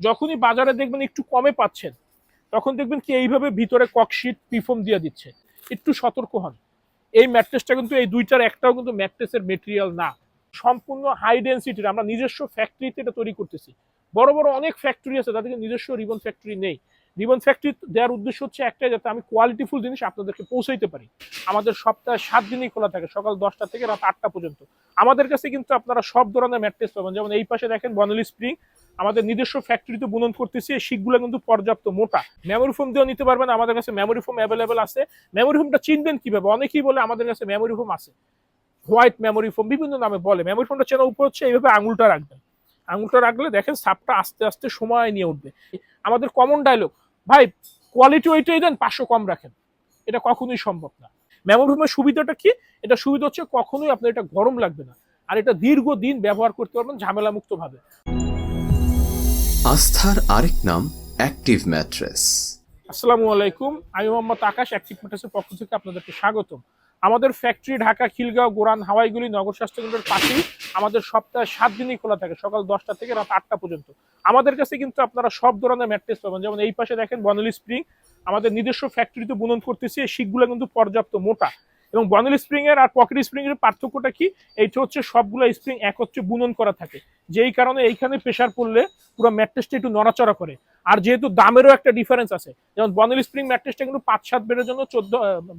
যখনই বাজারে দেখবেন একটু কমে পাচ্ছেন, তখন দেখবেন কি এইভাবে ভিতরে ককশিট পিফোম দিয়ে দিচ্ছে। একটু সতর্ক হন। এই ম্যাট্রেসটা কিন্তু এই দুইটার একটাও কিন্তু ম্যাট্রেসের মেটেরিয়াল না। সম্পূর্ণ হাই ডেন্সিটির আমরা নিজস্ব ফ্যাক্টরিতে এটা তৈরি করতেছি। বড় বড় অনেক ফ্যাক্টরি আছে তাদেরকে নিজস্ব রিবন ফ্যাক্টরি নেই। রিবন ফ্যাক্টরি দেওয়ার উদ্দেশ্য হচ্ছে একটাই যাতে আমি কোয়ালিটিফুল জিনিস আপনাদেরকে পৌঁছাইতে পারি। আমাদের সপ্তাহে সাত দিনই খোলা থাকে, সকাল দশটা থেকে রাত আটটা পর্যন্ত। আমাদের কাছে কিন্তু আপনারা সব ধরনের ম্যাট্রেস পাবেন। যেমন এই পাশে দেখেন বনলি স্প্রিং আমাদের নিজস্ব ফ্যাক্টরিতে বুনন করতেছি, এই শিকগুলো কিন্তু পর্যাপ্ত মোটা। মেমোরি ফোম দিয়েও নিতে পারবেন, আমাদের কাছে মেমোরি ফোম অ্যাভেলেবেল আছে। মেমোরি ফোমটা চিনবেন কীভাবে? অনেকেই বলে আমাদের কাছে মেমোরি ফোম আছে। হোয়াইট মেমোরি ফোম বিভিন্ন নামে বলে। মেমোরি ফোমটা চেনা উপর হচ্ছে এইভাবে আঙুলটা রাখবেন। আঙুলটা রাখলে দেখেন সাপটা আস্তে আস্তে সময় নিয়ে উঠবে। আমাদের কমন ডায়লগ ভাই কোয়ালিটি ওইটাই দেন, পাঁচশো কম রাখেন। এটা কখনোই সম্ভব না। মেমোরি ফোমের সুবিধাটা কি? এটা সুবিধা হচ্ছে কখনোই আপনার এটা গরম লাগবে না। আর এটা দীর্ঘদিন ব্যবহার করতে পারবেন ঝামেলা মুক্ত ভাবে আস্থার আরেক নাম অ্যাক্টিভ ম্যাট্রেস। আসসালামু আলাইকুম, আমি মোহাম্মদ আকাশ, অ্যাক্টিভ ম্যাট্রেসের পক্ষ থেকে আপনাদেরকে স্বাগতম। আমাদের ফ্যাক্টরি ঢাকা, খিলগাঁও, গোরান, হাওয়াইগুলি নগর স্বাস্থ্য কেন্দ্রের পাশেই আমাদের সপ্তাহে সাত দিনই খোলা থাকে, সকাল দশটা থেকে রাত আটটা পর্যন্ত। আমাদের কাছে কিন্তু আপনারা সব ধরনের ম্যাট্রেস পাবেন। যেমন এই পাশে দেখেন বনলি স্প্রিং, আমাদের নিজস্ব ফ্যাক্টরিতে বুনন করতেছি, এই শিকগুলো কিন্তু পর্যাপ্ত মোটা। এবং বনলি স্প্রিং এর আর পকেট স্প্রিং এর পার্থক্যটা কি? এইটা হচ্ছে সবগুলো স্প্রিং একত্রে বুনন করা থাকে। যেই কারণে এইখানে প্রেশার পড়লে পুরো ম্যাট্রেসটা একটু নড়াচড়া করে। আর যেহেতু দামেরও একটা ডিফারেন্স আছে, যেমন বনেল স্প্রিং ম্যাট্রেসটা কিন্তু পাঁচ, সাত বেডের জন্য চোদ্দ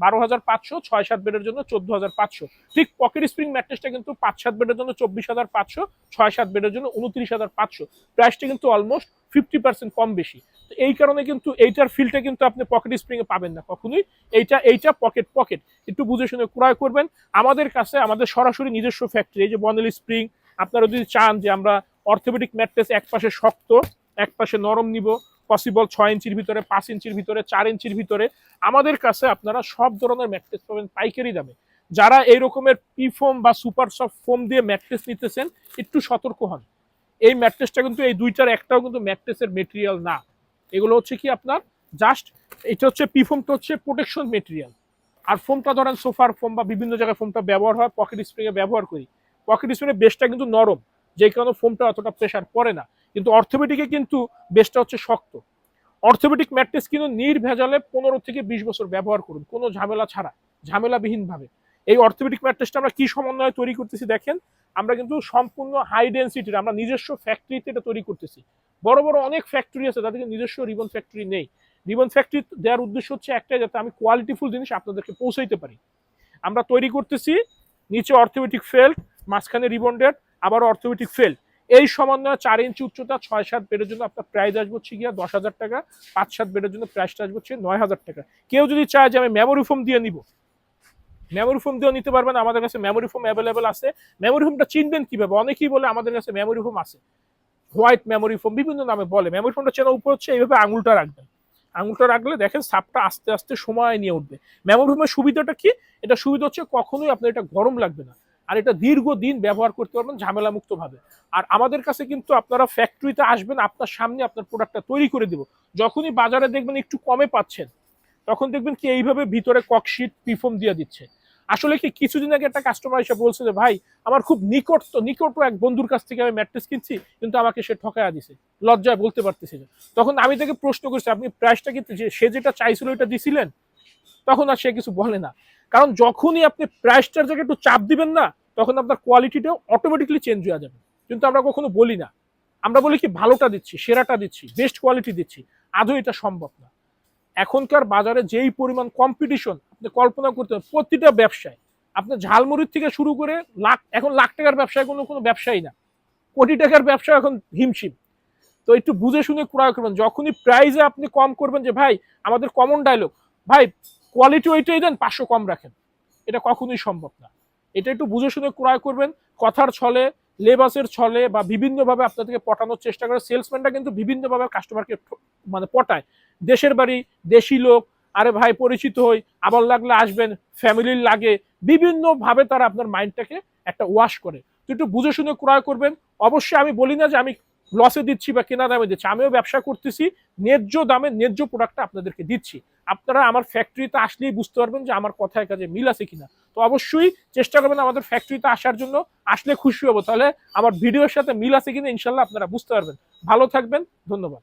বারো হাজার পাঁচশো, ছয়, সাত বেডের জন্য চোদ্দ হাজার পাঁচশো। ঠিক পকেট স্প্রিং ম্যাট্রেসটা কিন্তু পাঁচ, সাত বেডের জন্য চব্বিশ হাজার পাঁচশো, ছয়, সাত বেডের জন্য উনত্রিশ হাজার পাঁচশো। প্রাইসটা কিন্তু অলমোস্ট ফিফটি পার্সেন্ট কম বেশি। তো এই কারণে কিন্তু এইটার ফিলটা কিন্তু আপনি পকেট স্প্রিং এ পাবেন না কখনোই। এইটা এইটা পকেট পকেট একটু বুঝে শুনে ক্রয় করবেন। আমাদের কাছে, আমাদের সরাসরি নিজস্ব ফ্যাক্টরি এই যে বনেল স্প্রিং আপনারা যদি চান যে আমরা অর্থোপেডিক ম্যাট্রেস এক পাশে শক্ত, এক পাশে নরম নিব পসিবল ছয় ইঞ্চির ভিতরে, পাঁচ ইঞ্চির ভিতরে, চার ইঞ্চির ভিতরে, আমাদের কাছে আপনারা সব ধরনের ম্যাট্রেস পাবেন পাইকারি দামে। যারা এই রকমের পি ফোম বা সুপার সফট ফোম দিয়ে ম্যাট্রেস নিতেছেন, একটু সতর্ক হন। এই ম্যাট্রেসটা কিন্তু এই দুইটার একটাও কিন্তু ম্যাট্রেসের মেটেরিয়াল না। এগুলো হচ্ছে কি আপনার? জাস্ট এটা হচ্ছে পি ফোমটা হচ্ছে প্রোটেকশন মেটেরিয়াল আর ফোমটা ধরেন সোফার ফোম বা বিভিন্ন জায়গায় ফোমটা ব্যবহার হয় পকেট স্প্রিংয়ে ব্যবহার করি। পকেট স্প্রিংয়ের বেসটা কিন্তু নরম, যে কারণে ফোমটা অতটা প্রেশার পড়ে না। কিন্তু অর্থোপেডিকে কিন্তু বেসটা হচ্ছে শক্ত। অর্থোপেডিক ম্যাট্রেস কিন্তু নির্ভেজালে পনেরো থেকে বিশ বছর ব্যবহার করুন, কোনো ঝামেলা ছাড়া, ঝামেলাবিহীনভাবে। এই অর্থোপেডিক ম্যাট্রেসটা আমরা কি সমন্বয়ে তৈরি করতেছি দেখেন? আমরা কিন্তু সম্পূর্ণ হাই ডেন্সিটির আমরা নিজস্ব ফ্যাক্টরিতে এটা তৈরি করতেছি। বড় বড় অনেক ফ্যাক্টরি আছে তাদেরকে নিজস্ব রিবন ফ্যাক্টরি নেই। রিবন ফ্যাক্টরি দেওয়ার উদ্দেশ্য হচ্ছে একটাই, যাতে আমি কোয়ালিটিফুল জিনিস আপনাদেরকে পৌঁছাইতে পারি। আমরা তৈরি করতেছি, নিচে অর্থোপেডিক ফেল্ট মাঝখানে রিবন্ডেড আবার অর্থোপেডিক ফেল্ট এই সমন্বয় চার ইঞ্চি উচ্চতা, ছয় সাত বেডের জন্য আপনার প্রাইস আসবে হচ্ছে গিয়া দশ হাজার টাকা, পাঁচ সাত বেডের জন্য প্রাইসটা আসবে হচ্ছে নয় হাজার টাকা। কেউ যদি চায় যে আমি মেমোরি ফোম দিয়ে নিব মেমোরি ফোম দিয়েও নিতে পারবেন। আমাদের কাছে মেমোরি ফোম অ্যাভেলেবেল আছে। মেমোরি ফোমটা চিনবেন কীভাবে? অনেকেই বলে আমাদের কাছে মেমোরি ফোম আছে। হোয়াইট মেমোরি ফোম বিভিন্ন নামে বলে। মেমোরি ফোমটা চেনা উপর হচ্ছে এইভাবে আঙুলটা রাখবেন। আঙুলটা রাখলে দেখেন সাপটা আস্তে আস্তে সময় নিয়ে উঠবে। মেমোরি ফোমের সুবিধাটা কি? এটা সুবিধা হচ্ছে কখনোই আপনার এটা গরম লাগবে না। আর এটা দীর্ঘদিন ব্যবহার করতে পারবেন ঝামেলা মুক্ত ভাবে আর আমাদের কাছে কিন্তু আপনারা ফ্যাক্টরিতে আসবেন, আপনার সামনে আপনার প্রোডাক্টটা তৈরি করে দিব। যখনই বাজারে দেখবেন একটু কমে পাচ্ছেন তখন দেখবেন কি এইভাবে ভিতরে ককশিট পিফোম দিয়ে দিচ্ছে। আসলে কি কিছুদিন আগে একটা কাস্টমার এসে বলছে যে, ভাই, আমার খুব নিকট তো নিকট এক বন্ধুর কাছ থেকে আমি ম্যাট্রেস কিনছি, কিন্তু আমাকে সে ঠকায়া দিছে। লজ্জায় বলতে পারতেছি না। তখন আমি তাকে প্রশ্ন করছি, আপনি প্রাইসটা কিন্তু সে যেটা চাইছিল ওইটা দিছিলেন? তখন আর সে কিছু বলে না। কারণ যখনই আপনি প্রাইসটার জায়গায় একটু চাপ দিবেন না, তখন আপনার কোয়ালিটিটাও অটোমেটিকলি চেঞ্জ হয়ে যাবে। কিন্তু আমরা কখনো বলি না। আমরা বলি কি, ভালোটা দিচ্ছি, সেরাটা দিচ্ছি বেস্ট কোয়ালিটি দিচ্ছি। আদৌ এটা সম্ভব না। এখনকার বাজারে যেই পরিমাণ কম্পিটিশন আপনি কল্পনা করতে প্রতিটা ব্যবসায় আপনার ঝালমুড়ির থেকে শুরু করে লাখ, এখন লাখ টাকার ব্যবসায় কোনো কোনো ব্যবসায়ী না। কোটি টাকার ব্যবসা এখন হিমশিম। তো একটু বুঝে শুনে ক্রয় করবেন, যখনই প্রাইজে আপনি কম করবেন যে, ভাই, আমাদের কমন ডায়লগ ভাই কোয়ালিটি ওইটাই দেন, পাঁচশো কম রাখেন। এটা কখনোই সম্ভব না। এটা একটু বুঝে শুনে ক্রয় করবেন, কথার ছলে লেবাসের ছলে বা বিভিন্নভাবে আপনাদেরকে পটানোর চেষ্টা করে সেলসম্যানটা কিন্তু বিভিন্নভাবে কাস্টমারকে মানে পটায়। দেশের বাড়ি, দেশি লোক, আরে ভাই, পরিচিত হই, আবার লাগলে আসবেন ফ্যামিলির লাগে, বিভিন্নভাবে তারা আপনার মাইন্ডটাকে একটা ওয়াশ করে। তো একটু বুঝে শুনে ক্রয় করবেন। অবশ্যই আমি বলি না যে আমি লসে দিচ্ছি বা কেনা দামে দিচ্ছি, আমিও ব্যবসা করতেছি, ন্যায্য দামে ন্যায্য প্রোডাক্টটা আপনাদেরকে দিচ্ছি। আপনারা আমার ফ্যাক্টরিতে আসলেই বুঝতে পারবেন যে আমার কথায় কাজে মিল আছে কিনা। তো অবশ্যই চেষ্টা করবেন আমাদের ফ্যাক্টরিতে আসার জন্য। আসলে খুশি হব। তাহলে আমার ভিডিওর সাথে মিল আছে কিনা, ইনশাল্লাহ আপনারা বুঝতে পারবেন। ভালো থাকবেন, ধন্যবাদ।